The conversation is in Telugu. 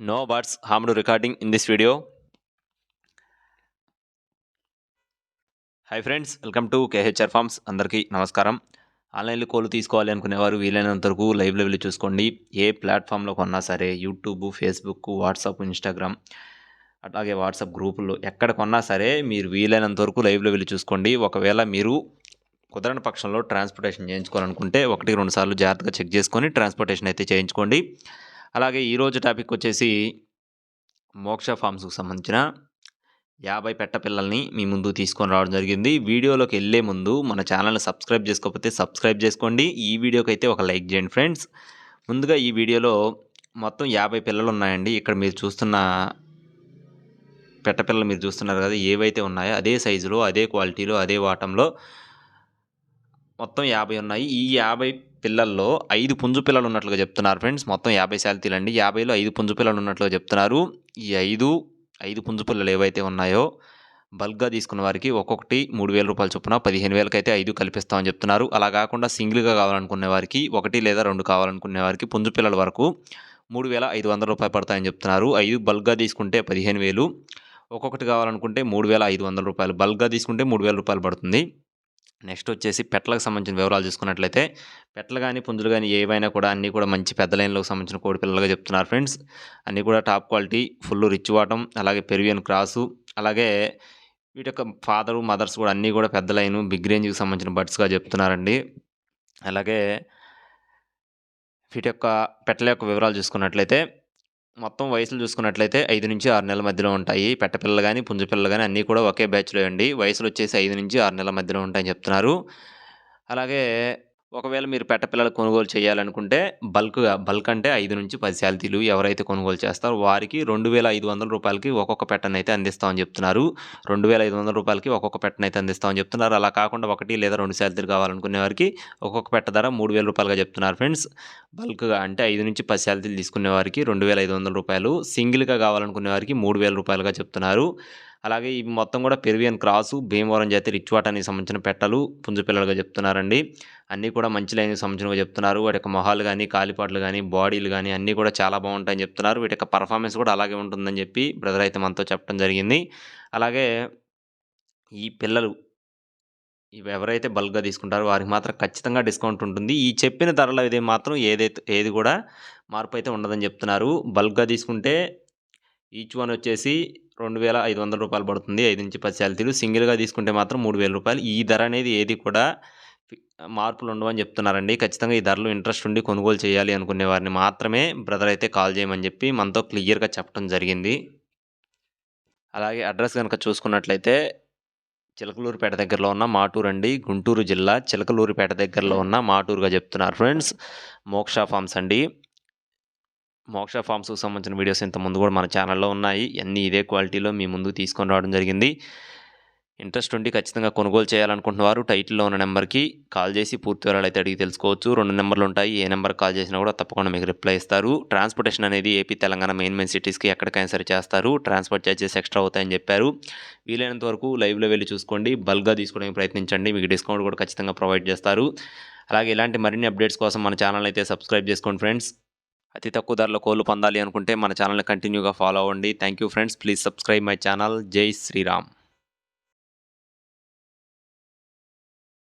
No words harmed recording in this video. Hi friends welcome to KHR farms అందరికీ నమస్కారం. ఆన్లైన్లో కోళ్ళు తీసుకోవాలి అనుకునేవారు వీలైనంత వరకు లైవ్లో వెళ్ళి చూసుకోండి. ఏ ప్లాట్ఫామ్లో కొన్నా సరే యూట్యూబ్ ఫేస్బుక్ వాట్సాప్ ఇన్స్టాగ్రామ్ అలాగే వాట్సాప్ గ్రూపుల్లో ఎక్కడ కొన్నా సరే మీరు వీలైనంత వరకు లైవ్లో వెళ్ళి చూసుకోండి. ఒకవేళ మీరు కుదరని పక్షంలో ట్రాన్స్పోర్టేషన్ చేయించుకోవాలనుకుంటే ఒకటి రెండు సార్లు జాగ్రత్తగా చెక్ చేసుకొని ట్రాన్స్పోర్టేషన్ అయితే చేయించుకోండి. అలాగే ఈరోజు టాపిక్ వచ్చేసి మోక్ష ఫార్మ్స్కి సంబంధించిన యాభై పెట్ట పిల్లల్ని మీ ముందు తీసుకొని రావడం జరిగింది. వీడియోలోకి వెళ్ళే ముందు మన ఛానల్ని సబ్స్క్రైబ్ చేసుకోకపోతే సబ్స్క్రైబ్ చేసుకోండి. ఈ వీడియోకి అయితే ఒక లైక్ చేయండి ఫ్రెండ్స్. ముందుగా ఈ వీడియోలో మొత్తం యాభై పిల్లలు ఉన్నాయండి ఇక్కడ మీరు చూస్తున్న పెట్ట పిల్లలు మీరు చూస్తున్నారు కదా ఏవైతే ఉన్నాయో అదే సైజులో అదే క్వాలిటీలో అదే వాటంలో మొత్తం యాభై ఉన్నాయి. ఈ యాభై పిల్లల్లో ఐదు పుంజు పిల్లలు ఉన్నట్లుగా చెప్తున్నారు ఫ్రెండ్స్. మొత్తం యాభై శాలతీలు అండి యాభైలో ఐదు పుంజు పిల్లలు ఉన్నట్లుగా చెప్తున్నారు. ఈ ఐదు ఐదు పుంజు పిల్లలు ఏవైతే ఉన్నాయో బల్క్గా తీసుకున్న వారికి ఒక్కొక్కటి మూడు వేల రూపాయల చొప్పున పదిహేను వేలకి అయితే ఐదు కల్పిస్తామని చెప్తున్నారు. అలా కాకుండా సింగిల్గా కావాలనుకునే వారికి ఒకటి లేదా రెండు కావాలనుకునే వారికి పుంజు పిల్లల వరకు మూడు వేల ఐదు వందల రూపాయలు పడతాయని చెప్తున్నారు. ఐదు బల్క్గా తీసుకుంటే పదిహేను వేలు. ఒక్కొక్కటి కావాలనుకుంటే మూడు వేల ఐదు వందల రూపాయలు. బల్క్గా తీసుకుంటే మూడు వేల రూపాయలు పడుతుంది. నెక్స్ట్ వచ్చేసి పెట్టలకు సంబంధించిన వివరాలు చూసుకున్నట్లయితే పెట్టలు కానీ పుంజులు కానీ ఏవైనా కూడా అన్నీ కూడా మంచి పెద్ద లైన్లకు సంబంధించిన కోడి పిల్లలుగా చెప్తున్నారు ఫ్రెండ్స్. అన్నీ కూడా టాప్ క్వాలిటీ ఫుల్ రిచ్ వాటం అలాగే పెరువియన్ క్రాసు అలాగే వీటి యొక్క ఫాదరు మదర్స్ కూడా అన్నీ కూడా పెద్ద లైను బిగ్ రేంజ్కి సంబంధించిన బర్డ్స్గా చెప్తున్నారండి. అలాగే వీటి యొక్క పెట్టల యొక్క వివరాలు చూసుకున్నట్లయితే మొత్తం వయసులు చూసుకున్నట్లయితే ఐదు నుంచి ఆరు నెలల మధ్యలో ఉంటాయి. పెట్టపిల్లలు కానీ పుంజుపిల్లలు కానీ అన్నీ కూడా ఒకే బ్యాచ్లో అండి. వయసులు వచ్చేసి ఐదు నుంచి ఆరు నెలల మధ్యలో ఉంటాయని చెప్తున్నారు. అలాగే ఒకవేళ మీరు పెట్ట పిల్లలు కొనుగోలు చేయాలనుకుంటే బల్క్గా బల్క్ అంటే ఐదు నుంచి పది శాలతీలు ఎవరైతే కొనుగోలు చేస్తారో వారికి రెండు వేల ఐదు వందల రూపాయలకి ఒక్కొక్క పెట్టను అయితే అందిస్తామని చెప్తున్నారు. రెండు వేల ఐదు వందల రూపాయలకి ఒక్కొక్క పెట్టను అయితే అందిస్తామని చెప్తున్నారు. అలా కాకుండా ఒకటి లేదా రెండు శాలతీలు కావాలనుకునే వారికి ఒక్కొక్క పెట్ట ధర మూడు వేల రూపాయలుగా చెప్తున్నారు ఫ్రెండ్స్. బల్క్గా అంటే ఐదు నుంచి పది శాలతీలు తీసుకునే వారికి రెండు వేల ఐదు వందల రూపాయలు. సింగిల్గా కావాలనుకునే వారికి మూడు వేల రూపాయలుగా చెప్తున్నారు. అలాగే ఇవి మొత్తం కూడా పెరువియన్ క్రాసు భీమవరం జాతి రిచ్ వాటానికి సంబంధించిన పెట్టలు పుంజుపిల్లలుగా చెప్తున్నారండి. అన్నీ కూడా మంచి లైన్కి సంబంధించినవి చెప్తున్నారు. వాటి యొక్క మొహాలు కానీ కాలిపాట్లు కానీ బాడీలు కానీ అన్నీ కూడా చాలా బాగుంటాయని చెప్తున్నారు. వీటి యొక్క పర్ఫార్మెన్స్ కూడా అలాగే ఉంటుందని చెప్పి బ్రదర్ అయితే మనతో చెప్పడం జరిగింది. అలాగే ఈ పిల్లలు ఇవి ఎవరైతే బల్క్గా తీసుకుంటారో వారికి మాత్రం ఖచ్చితంగా డిస్కౌంట్ ఉంటుంది. ఈ చెప్పిన ధరలో ఇది మాత్రం ఏదైతే ఏది కూడా మార్పు అయితే ఉండదని చెప్తున్నారు. బల్క్గా తీసుకుంటే ఈచ్ వన్ వచ్చేసి రెండు వేల ఐదు వందల రూపాయలు పడుతుంది. ఐదు నుంచి పది శాలతీలు సింగిల్గా తీసుకుంటే మాత్రం మూడు వేల రూపాయలు. ఈ ధర అనేది ఏది కూడా మార్పులు ఉండవని చెప్తున్నారండి. ఖచ్చితంగా ఈ ధరలు ఇంట్రెస్ట్ ఉండి కొనుగోలు చేయాలి అనుకునే వారిని మాత్రమే బ్రదర్ అయితే కాల్ చేయమని చెప్పి మనతో క్లియర్గా చెప్పడం జరిగింది. అలాగే అడ్రస్ కనుక చూసుకున్నట్లయితే చిలకలూరుపేట దగ్గరలో ఉన్న మాటూరు అండి. గుంటూరు జిల్లా చిలకలూరుపేట దగ్గరలో ఉన్న మాటూరుగా చెప్తున్నారు ఫ్రెండ్స్. మోక్ష ఫార్మ్స్ అండి. మోక్ష ఫార్మ్స్కి సంబంధించిన వీడియోస్ ఇంత ముందు కూడా మన ఛానల్లో ఉన్నాయి. అన్నీ ఇదే క్వాలిటీలో మీ ముందు తీసుకొని రావడం జరిగింది. ఇంట్రెస్ట్ ఉండి ఖచ్చితంగా కొనుగోలు చేయాలనుకుంటున్నవారు టైటిల్లో ఉన్న నెంబర్కి కాల్ చేసి పూర్తి వివరాలు అయితే అడిగి తెలుసుకోవచ్చు. రెండు నెంబర్లు ఉంటాయి. ఏ నెంబర్ కాల్ చేసినా కూడా తప్పకుండా మీకు రిప్లై ఇస్తారు. ట్రాన్స్పోర్టేషన్ అనేది ఏపీ తెలంగాణ మెయిన్ మెయిన్ సిటీస్కి ఎక్కడికైనా సరే చేస్తారు. ట్రాన్స్పోర్ట్ ఛార్జెస్ ఎక్స్ట్రా అవుతాయని చెప్పారు. వీలైనంత వరకు లైవ్లో వెళ్ళి చూసుకోండి. బల్క్గా తీసుకోవడానికి ప్రయత్నించండి. మీకు డిస్కౌంట్ కూడా ఖచ్చితంగా ప్రొవైడ్ చేస్తారు. అలాగే ఇలాంటి మరిన్ని అప్డేట్స్ కోసం మన ఛానల్ అయితే సబ్స్క్రైబ్ చేసుకోండి ఫ్రెండ్స్. అతి తక్కువ ధరలో కోళ్ళు పొందాలి అనుకుంటే మన ఛానల్ని కంటిన్యూగా ఫాలో అవ్వండి. Thank you friends. Please subscribe my channel. జై శ్రీరామ్.